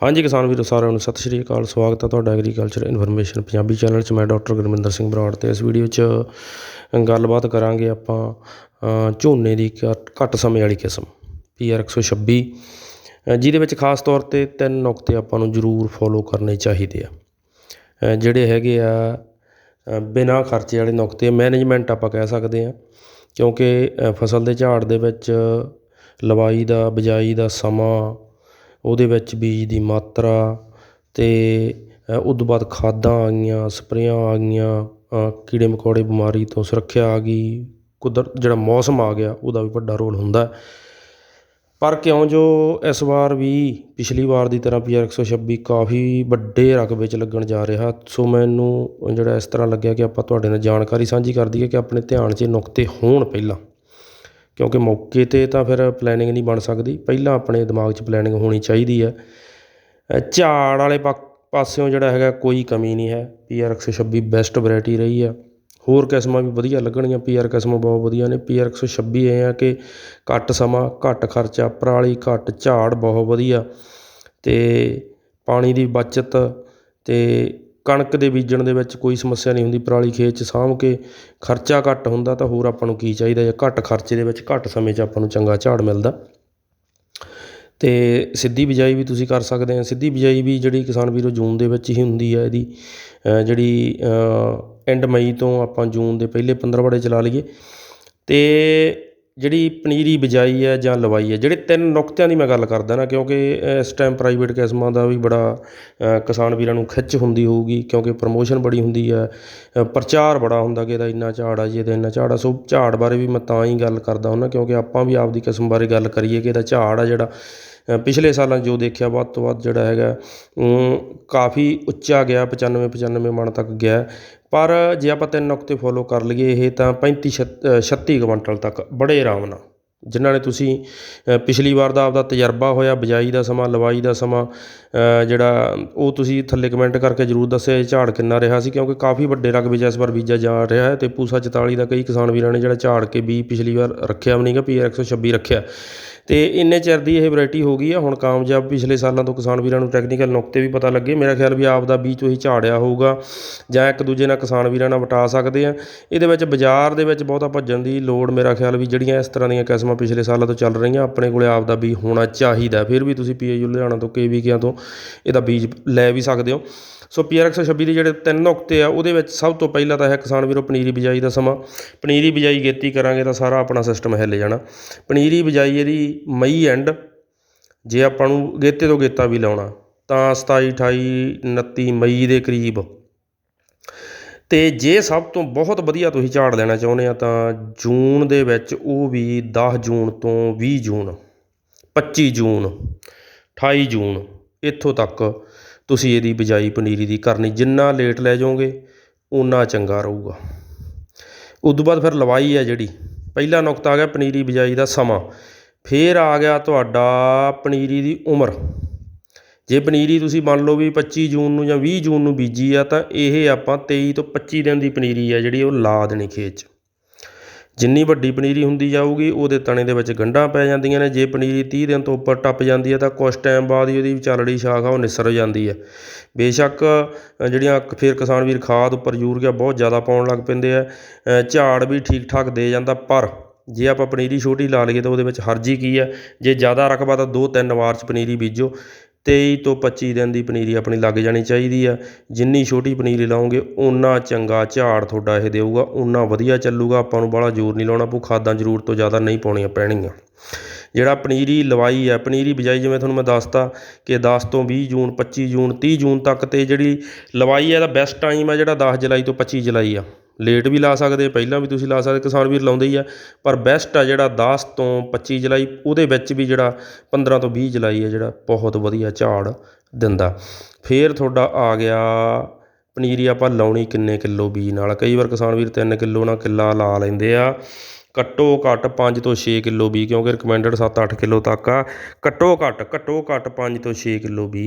ਹਾਂਜੀ ਕਿਸਾਨ ਵੀਰੋ ਸਾਰਿਆਂ ਨੂੰ ਸਤਿ ਸ਼੍ਰੀ ਅਕਾਲ। ਸਵਾਗਤ ਹੈ ਤੁਹਾਡਾ ਐਗਰੀਕਲਚਰ ਇਨਫੋਰਮੇਸ਼ਨ ਪੰਜਾਬੀ ਚੈਨਲ 'ਚ। ਮੈਂ ਡਾਕਟਰ ਗੁਰਮਿੰਦਰ ਸਿੰਘ ਬਰਾੜ ਤੇ ਇਸ ਵੀਡੀਓ 'ਚ ਗੱਲਬਾਤ ਕਰਾਂਗੇ ਆਪਾਂ ਝੋਨੇ ਦੀ ਘੱਟ- ਘੱਟ ਸਮੇਂ ਵਾਲੀ ਕਿਸਮ ਪੀਆਰ 126 ਅ, ਜਿਹਦੇ ਵਿੱਚ ਖਾਸ ਤੌਰ ਤੇ ਤਿੰਨ ਨੁਕਤੇ ਆਪਾਂ ਨੂੰ ਜ਼ਰੂਰ ਫੋਲੋ ਕਰਨੇ ਚਾਹੀਦੇ ਆ। ਜਿਹੜੇ ਹੈਗੇ ਆ ਅ, ਬਿਨਾਂ ਖਰਚੇ ਵਾਲੇ ਨੁਕਤੇ ਮੈਨੇਜਮੈਂਟ ਆਪਾਂ ਕਹਿ ਸਕਦੇ ਆ ਕਿਉਂਕਿ ਫਸਲ ਦੇ ਝਾੜ ਦੇ ਵਿੱਚ ਲਵਾਈ ਦਾ ਬਿਜਾਈ ਦਾ ਸਮਾਂ ਉਹਦੇ ਵਿੱਚ ਬੀਜ ਦੀ ਮਾਤਰਾ ਅਤੇ ਉਹ ਤੋਂ ਬਾਅਦ ਖਾਦਾਂ ਆ ਗਈਆਂ, ਸਪਰੇਆਂ ਆ ਗਈਆਂ ਕੀੜੇ ਮਕੌੜੇ ਬਿਮਾਰੀ ਤੋਂ ਸੁਰੱਖਿਆ ਆ ਗਈ, ਕੁਦਰਤ, ਜਿਹੜਾ ਮੌਸਮ ਆ ਗਿਆ, ਉਹਦਾ ਵੀ ਵੱਡਾ ਰੋਲ ਹੁੰਦਾ। ਪਰ ਕਿਉਂ ਜੋ ਇਸ ਵਾਰ ਵੀ ਪਿਛਲੀ ਵਾਰ ਦੀ ਤਰ੍ਹਾਂ ਪੀਆਰ 126 ਕਾਫੀ ਵੱਡੇ ਰਕਬੇ 'ਚ ਲੱਗਣ ਜਾ ਰਿਹਾ, ਸੋ ਮੈਨੂੰ ਜਿਹੜਾ ਇਸ ਤਰ੍ਹਾਂ ਲੱਗਿਆ ਕਿ ਆਪਾਂ ਤੁਹਾਡੇ ਨਾਲ ਜਾਣਕਾਰੀ ਸਾਂਝੀ ਕਰ ਦਈਏ ਕਿ ਆਪਣੇ ਧਿਆਨ 'ਚ ਨੁਕਤੇ ਹੋਣ ਪਹਿਲਾਂ। ਕਿਉਂਕਿ ਮੌਕੇ 'ਤੇ ਤਾਂ ਫਿਰ ਪਲੈਨਿੰਗ ਨਹੀਂ ਬਣ ਸਕਦੀ। ਪਹਿਲਾਂ ਆਪਣੇ ਦਿਮਾਗ 'ਚ ਪਲੈਨਿੰਗ ਹੋਣੀ ਚਾਹੀਦੀ ਹੈ। ਝਾੜ ਵਾਲੇ ਪਾ, ਪਾਸਿਓਂ ਜਿਹੜਾ ਹੈਗਾ ਕੋਈ ਕਮੀ ਨਹੀਂ ਹੈ। ਪੀਆਰ 126 ਬੈਸਟ ਵਰਾਇਟੀ ਰਹੀ ਆ ਹੋਰ ਕਿਸਮਾਂ ਵੀ ਵਧੀਆ ਲੱਗਣਗੀਆਂ। ਪੀ ਆਰ ਕਿਸਮਾਂ ਬਹੁਤ ਵਧੀਆ ਨੇ। ਪੀਆਰ 126 ਇਹ ਆ ਕਿ ਘੱਟ ਸਮਾਂ, ਘੱਟ ਖਰਚਾ, ਪਰਾਲੀ ਘੱਟ ਝਾੜ ਬਹੁਤ ਵਧੀਆ। ਅਤੇ ਪਾਣੀ ਦੀ ਬਚਤ ਅਤੇ ਕਣਕ ਦੇ ਬੀਜਣ ਦੇ ਵਿੱਚ ਕੋਈ ਸਮੱਸਿਆ ਨਹੀਂ ਹੁੰਦੀ, ਪਰਾਲੀ ਖੇਤ 'ਚ ਸਾਂਭ ਕੇ ਖਰਚਾ ਘੱਟ ਹੁੰਦਾ ਤਾਂ ਹੋਰ ਆਪਾਂ ਨੂੰ ਕੀ ਚਾਹੀਦਾ ਜਾਂ ਘੱਟ ਖਰਚੇ ਦੇ ਵਿੱਚ ਘੱਟ ਸਮੇਂ 'ਚ ਆਪਾਂ ਨੂੰ ਚੰਗਾ ਝਾੜ ਮਿਲਦਾ। ਅਤੇ ਸਿੱਧੀ ਬਿਜਾਈ ਵੀ ਤੁਸੀਂ ਕਰ ਸਕਦੇ ਆ। ਸਿੱਧੀ ਬਿਜਾਈ ਵੀ ਜਿਹੜੀ ਕਿਸਾਨ ਵੀਰੋ ਜੂਨ ਦੇ ਵਿੱਚ ਹੀ ਹੁੰਦੀ ਹੈ ਇਹਦੀ ਜਿਹੜੀ ਐਂਡ ਮਈ ਤੋਂ ਆਪਾਂ ਜੂਨ ਦੇ ਪਹਿਲੇ ਪੰਦਰਵਾੜੇ ਚਲਾ ਲਈਏ। ਅਤੇ ਜਿਹੜੀ ਪਨੀਰੀ ਬਿਜਾਈ ਹੈ ਜਾਂ ਲਵਾਈ ਹੈ, ਜਿਹੜੇ ਤਿੰਨ ਨੁਕਤਿਆਂ ਦੀ ਮੈਂ ਗੱਲ ਕਰਦਾ ਨਾ, ਕਿਉਂਕਿ ਇਸ ਟਾਈਮ ਪ੍ਰਾਈਵੇਟ ਕਿਸਮਾਂ ਦਾ ਵੀ ਬੜਾ ਕਿਸਾਨ ਵੀਰਾਂ ਨੂੰ ਖਿੱਚ ਹੁੰਦੀ ਹੋਊਗੀ, ਕਿਉਂਕਿ ਪ੍ਰਮੋਸ਼ਨ ਬੜੀ ਹੁੰਦੀ ਹੈ ਪ੍ਰਚਾਰ ਬੜਾ ਹੁੰਦਾ ਕਿ ਇਹਦਾ ਇੰਨਾ ਝਾੜ ਆ ਜੀ, ਇਹਦਾ ਇੰਨਾ ਝਾੜ ਆ। ਸੋ ਝਾੜ ਬਾਰੇ ਵੀ ਮੈਂ ਤਾਂ ਹੀ ਗੱਲ ਕਰਦਾ ਹੁੰਦਾ, ਕਿਉਂਕਿ ਆਪਾਂ ਵੀ ਆਪਦੀ ਕਿਸਮ ਬਾਰੇ ਗੱਲ ਕਰੀਏ ਕਿ ਇਹਦਾ ਝਾੜ ਆ ਜਿਹੜਾ ਪਿਛਲੇ ਸਾਲਾਂ ਜੋ ਦੇਖਿਆ ਵੱਧ ਤੋਂ ਵੱਧ ਜਿਹੜਾ ਹੈਗਾ ਕਾਫੀ ਉੱਚਾ ਗਿਆ 95 95 ਮਣ ਤੱਕ ਗਿਆ। ਪਰ ਜੇ ਆਪਾਂ ਤਿੰਨ ਨੁਕਤੇ ਫੋਲੋ ਕਰ ਲਈਏ ਇਹ ਤਾਂ 35 ਛੱਤ- ਅ, 36 ਕੁਇੰਟਲ ਤੱਕ ਬੜੇ ਆਰਾਮ ਨਾਲ। ਜਿਨ੍ਹਾਂ ਨੇ ਤੁਸੀਂ ਪਿਛਲੀ ਵਾਰ ਦਾ ਆਪਦਾ ਤਜਰਬਾ ਹੋਇਆ ਬਿਜਾਈ ਦਾ ਸਮਾਂ ਲਵਾਈ ਦਾ ਸਮਾਂ ਜਿਹੜਾ ਉਹ ਤੁਸੀਂ ਥੱਲੇ ਕਮੈਂਟ ਕਰਕੇ ਜਰੂਰ ਦੱਸਿਆ ਇਹ ਝਾੜ ਕਿੰਨਾ ਰਿਹਾ ਸੀ? ਕਿਉਂਕਿ ਕਾਫੀ ਵੱਡੇ ਰਕਬੇ 'ਚ ਇਸ ਵਾਰ ਬੀਜਿਆ ਜਾ ਰਿਹਾ ਹੈ ਤੇ ਪੂਸਾ 44 ਦਾ ਕਈ ਕਿਸਾਨ ਵੀਰਾਂ ਨੇ ਜਿਹੜਾ ਝਾੜ ਕੇ ਬੀ ਪਿਛਲੀ ਵਾਰ ਰੱਖਿਆ ਵੀ ਨਹੀਂਗਾ ਪੀਆਰ 126 ਰੱਖਿਆ। ਅਤੇ ਇੰਨੇ ਚਿਰ ਦੀ ਇਹ ਵਰਾਇਟੀ ਹੋ ਗਈ ਆ, ਹੁਣ ਕਾਮਯਾਬ ਪਿਛਲੇ ਸਾਲਾਂ ਤੋਂ ਕਿਸਾਨ ਵੀਰਾਂ ਨੂੰ ਟੈਕਨੀਕਲ ਨੁਕਤੇ ਵੀ ਪਤਾ ਲੱਗੇ। ਮੇਰਾ ਖਿਆਲ ਵੀ ਆਪ ਦਾ ਬੀਜ ਉਹੀ ਝਾੜਿਆ ਹੋਊਗਾ ਜਾਂ ਇੱਕ ਦੂਜੇ ਨਾਲ ਕਿਸਾਨ ਵੀਰਾਂ ਨਾਲ ਵਟਾ ਸਕਦੇ ਆ। ਇਹਦੇ ਵਿੱਚ ਬਾਜ਼ਾਰ ਦੇ ਵਿੱਚ ਬਹੁਤਾ ਭੱਜਣ ਦੀ ਲੋੜ ਮੇਰਾ ਖਿਆਲ ਵੀ ਜਿਹੜੀਆਂ ਇਸ ਤਰ੍ਹਾਂ ਦੀਆਂ ਕਿਸਮਾਂ ਪਿਛਲੇ ਸਾਲਾਂ ਤੋਂ ਚੱਲ ਰਹੀਆਂ, ਆਪਣੇ ਕੋਲੇ ਆਪ ਦਾ ਬੀਜ ਹੋਣਾ ਚਾਹੀਦਾ। ਫਿਰ ਵੀ ਤੁਸੀਂ ਪੀਏਯੂ ਲੁਧਿਆਣਾ ਤੋਂ ਕੇਵੀਕਿਆਂ ਤੋਂ ਇਹਦਾ ਬੀਜ ਲੈ ਵੀ ਸਕਦੇ ਹੋ। ਸੋ ਪੀਆਰ 126 ਦੇ ਜਿਹੜੇ ਤਿੰਨ ਨੁਕਤੇ ਆ, ਉਹਦੇ ਵਿੱਚ ਸਭ ਤੋਂ ਪਹਿਲਾਂ ਤਾਂ ਹੈ ਕਿਸਾਨ ਵੀਰੋ ਪਨੀਰੀ ਬਿਜਾਈ ਦਾ ਸਮਾਂ। ਪਨੀਰੀ ਬਿਜਾਈ ਗੇਤੀ ਕਰਾਂਗੇ ਤਾਂ ਸਾਰਾ ਆਪਣਾ ਸਿਸਟਮ ਹਿੱਲ ਜਾਣਾ। ਪਨੀਰੀ ਬਿਜਾਈ ਇਹਦੀ ਮਈ ਐਂਡ ਜੇ ਆਪਾਂ ਨੂੰ ਗੇਤੇ ਤੋਂ ਗੇਤਾ ਵੀ ਲਾਉਣਾ, ਤਾਂ 27 28 29 ਮਈ ਦੇ ਕਰੀਬ। ਤੇ ਜੇ ਸਭ ਤੋਂ ਬਹੁਤ ਵਧੀਆ ਤੁਸੀਂ ਝਾੜ ਲੈਣਾ ਚਾਹੁੰਦੇ ਆ, ਤਾਂ ਜੂਨ ਦੇ ਵਿੱਚ ਉਹ ਵੀ 10 ਜੂਨ ਤੋਂ 20 ਜੂਨ 25 ਜੂਨ 28 ਜੂਨ, ਇੱਥੋਂ ਤੱਕ। ਤੁਸੀਂ ਇਹਦੀ ਬਿਜਾਈ ਪਨੀਰੀ ਦੀ ਕਰਨੀ, ਜਿੰਨਾ ਲੇਟ ਲੈ ਜਾਓਗੇ, ਓਨਾ ਚੰਗਾ ਰਹੂਗਾ। ਉਦੋਂ ਬਾਅਦ ਫਿਰ ਲਵਾਈ ਹੈ ਜਿਹੜੀ, ਪਹਿਲਾ ਨੁਕਤਾ ਆ ਗਿਆ ਪਨੀਰੀ ਬਿਜਾਈ ਦਾ ਸਮਾਂ। ਫਿਰ ਆ ਗਿਆ ਤੁਹਾਡਾ ਪਨੀਰੀ ਦੀ ਉਮਰ। ਜੇ ਪਨੀਰੀ ਤੁਸੀਂ ਮੰਨ ਲਓ ਵੀ 25 ਜੂਨ ਨੂੰ ਜਾਂ 20 ਜੂਨ ਨੂੰ ਬੀਜੀ ਆ, ਤਾਂ ਇਹ ਆਪਾਂ 23 ਤੋਂ 25 ਦਿਨ ਦੀ ਪਨੀਰੀ ਆ ਜਿਹੜੀ ਉਹ ਲਾ ਦੇਣੀ ਖੇਤ 'ਚ। ਜਿੰਨੀ ਵੱਡੀ ਪਨੀਰੀ ਹੁੰਦੀ ਜਾਊਗੀ, ਉਹਦੇ ਤਣੇ ਦੇ ਵਿੱਚ ਗੰਢਾਂ ਪੈ ਜਾਂਦੀਆਂ ਨੇ। ਜੇ ਪਨੀਰੀ ਤੀਹ ਦਿਨ ਤੋਂ ਉੱਪਰ ਟੱਪ ਜਾਂਦੀ ਹੈ, ਤਾਂ ਕੁਛ ਟਾਈਮ ਬਾਅਦ ਹੀ ਉਹਦੀ ਵਿਚਾਲੜੀ ਸ਼ਾਖ ਆ, ਉਹ ਨਿਸਰ ਜਾਂਦੀ ਹੈ। ਬੇਸ਼ੱਕ ਜਿਹੜੀਆਂ ਫਿਰ ਕਿਸਾਨ ਵੀਰ ਖਾਦ ਉੱਪਰ ਯੂਰੀਆ ਬਹੁਤ ਜ਼ਿਆਦਾ ਪਾਉਣ ਲੱਗ ਪੈਂਦੇ ਆ। ਝਾੜ ਵੀ ਠੀਕ ਠਾਕ ਦੇ ਜਾਂਦਾ, ਪਰ ਜੇ ਆਪਾਂ ਪਨੀਰੀ ਛੋਟੀ ਲਾ ਲਈਏ, ਤਾਂ ਉਹਦੇ ਵਿੱਚ ਹਰਜੀ ਕੀ ਹੈ? ਜੇ ਜ਼ਿਆਦਾ ਰਕਬਾ, ਤਾਂ ਦੋ ਤਿੰਨ ਵਾਰ 'ਚ ਪਨੀਰੀ ਬੀਜੋ। ਤੇਈ ਤੋਂ 25 ਦਿਨ ਦੀ ਪਨੀਰੀ ਆਪਣੀ ਲੱਗ ਜਾਣੀ ਚਾਹੀਦੀ ਆ। ਜਿੰਨੀ ਛੋਟੀ ਪਨੀਰੀ ਲਾਓਗੇ, ਓਨਾ ਚੰਗਾ ਝਾੜ ਤੁਹਾਡਾ ਇਹ ਦੇਊਗਾ, ਓਨਾ ਵਧੀਆ ਚੱਲੂਗਾ। ਆਪਾਂ ਨੂੰ ਬਾਹਲਾ ਜ਼ੋਰ ਨਹੀਂ ਲਾਉਣਾ ਪਊ ਖਾਦਾਂ ਜ਼ਰੂਰ ਤੋਂ ਜ਼ਿਆਦਾ ਨਹੀਂ ਪਾਉਣੀਆਂ ਪੈਣਗੀਆਂ ਜਿਹੜਾ ਪਨੀਰੀ ਲਵਾਈ ਹੈ ਪਨੀਰੀ ਬਿਜਾਈ ਜਿਵੇਂ ਤੁਹਾਨੂੰ ਮੈਂ ਦੱਸਤਾ ਕਿ 10 ਤੋਂ 20 ਜੂਨ 25 ਜੂਨ 30 ਜੂਨ ਤੱਕ ਤੇ ਜਿਹੜੀ ਲਵਾਈ ਹੈ ਦਾ ਬੈਸਟ ਟਾਈਮ ਹੈ ਜਿਹੜਾ 10 ਜੁਲਾਈ ਤੋਂ 25 ਜੁਲਾਈ ਆ। ਲੇਟ ਵੀ ਲਾ ਸਕਦੇ ਪਹਿਲਾਂ ਵੀ ਤੁਸੀਂ ਲਾ ਸਕਦੇ ਕਿਸਾਨ ਵੀਰ ਲਾਉਂਦੇ ਹੀ ਆ, ਪਰ ਬੈਸਟ ਆ ਜਿਹੜਾ ਦਸ ਤੋਂ 25 ਜੁਲਾਈ, ਉਹਦੇ ਵਿੱਚ ਵੀ ਜਿਹੜਾ 15 ਤੋਂ ਵੀਹ ਜੁਲਾਈ ਆ ਜਿਹੜਾ ਬਹੁਤ ਵਧੀਆ ਝਾੜ ਦਿੰਦਾ। ਫਿਰ ਤੁਹਾਡਾ ਆ ਗਿਆ ਪਨੀਰੀ ਆਪਾਂ ਲਾਉਣੀ ਕਿੰਨੇ ਕਿਲੋ ਬੀਜ ਨਾਲ? ਕਈ ਵਾਰ ਕਿਸਾਨ ਵੀਰ 3 ਕਿਲੋ ਨਾਲ ਕਿੱਲਾ ਲਾ ਲੈਂਦੇ ਆ। ਘੱਟੋ ਘੱਟ 5 ਤੋਂ 6 ਕਿਲੋ ਬੀ ਕਿਉਂਕਿ ਰਿਕਮੈਂਡਡ 7-8 ਕਿਲੋ ਤੱਕ ਆ। ਘੱਟੋ ਘੱਟ ਘੱਟੋ ਘੱਟ 5 ਤੋਂ 6 ਕਿਲੋ ਬੀ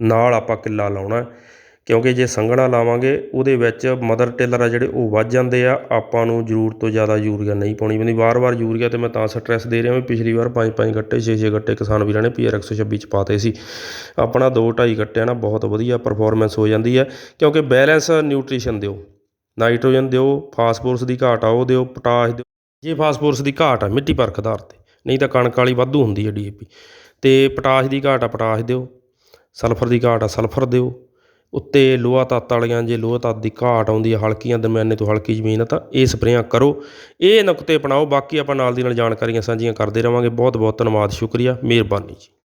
ਨਾਲ ਆਪਾਂ ਕਿੱਲਾ ਲਾਉਣਾ। ਕਿਉਂਕਿ ਜੇ ਸੰਘਣਾ ਲਾਵਾਂਗੇ, ਉਹਦੇ ਵਿੱਚ ਮਦਰ ਟੇਲਰ ਆ ਜਿਹੜੇ, ਉਹ ਵੱਧ ਜਾਂਦੇ ਆ। ਆਪਾਂ ਨੂੰ ਜ਼ਰੂਰਤ ਤੋਂ ਜ਼ਿਆਦਾ ਯੂਰੀਆ ਨਹੀਂ ਪਾਉਣੀ ਪੈਂਦੀ। ਵਾਰ-ਵਾਰ ਯੂਰੀਆ ਤੇ ਮੈਂ ਤਾਂ ਸਟ੍ਰੈਸ ਦੇ ਰਿਹਾ ਵੀ ਪਿਛਲੀ ਵਾਰ ਪੰਜ ਪੰਜ ਗੱਟੇ ਛੇ ਛੇ ਗੱਟੇ ਕਿਸਾਨ ਵੀਰਾਂ ਨੇ ਪੀਆਰ 126 ਚ ਪਾਤੇ ਸੀ। ਆਪਣਾ ਦੋ ਢਾਈ ਗੱਟਿਆਂ ਨਾਲ ਬਹੁਤ ਵਧੀਆ ਪਰਫਾਰਮੈਂਸ ਹੋ ਜਾਂਦੀ ਹੈ ਕਿਉਂਕਿ ਬੈਲੈਂਸ ਨਿਊਟ੍ਰੀਸ਼ਨ ਦਿਓ। ਨਾਈਟ੍ਰੋਜਨ ਦਿਓ ਫਾਸਫੋਰਸ ਦੀ ਘਾਟ ਆ, ਉਹ ਦਿਓ ਪੋਟਾਸ਼ ਦਿਓ। ਜੇ ਫਾਸਫੋਰਸ ਦੀ ਘਾਟ ਆ, ਮਿੱਟੀ ਪਰਖ ਆਧਾਰ ਤੇ। ਨਹੀਂ ਤਾਂ ਕਣਕ ਵਾਲੀ ਵਾਧੂ ਹੁੰਦੀ ਹੈ ਡੀਏਪੀ ਤੇ ਪੋਟਾਸ਼ ਦੀ ਘਾਟ ਆ ਪੋਟਾਸ਼ ਦਿਓ। ਸਲਫਰ ਦੀ ਘਾਟ ਆ ਸਲਫਰ ਦਿਓ। ਉੱਤੇ ਲੋਹਾ ਤੱਤ ਵਾਲੀਆਂ ਜੇ ਲੋਹਾ ਤੱਤ ਦੀ ਘਾਟ ਆਉਂਦੀ ਹੈ ਹਲਕੀਆਂ ਦਰਮਿਆਨੇ ਤੋਂ ਹਲਕੀ ਜ਼ਮੀਨ ਆ ਤਾਂ ਇਹ ਸਪਰੇਆਂ ਕਰੋ। ਇਹ ਨੁਕਤੇ ਅਪਣਾਓ, ਬਾਕੀ ਆਪਾਂ ਨਾਲ ਦੀ ਨਾਲ ਜਾਣਕਾਰੀਆਂ ਸਾਂਝੀਆਂ ਕਰਦੇ ਰਵਾਂਗੇ। ਬਹੁਤ ਬਹੁਤ ਧੰਨਵਾਦ, ਸ਼ੁਕਰੀਆ, ਮਿਹਰਬਾਨੀ ਜੀ।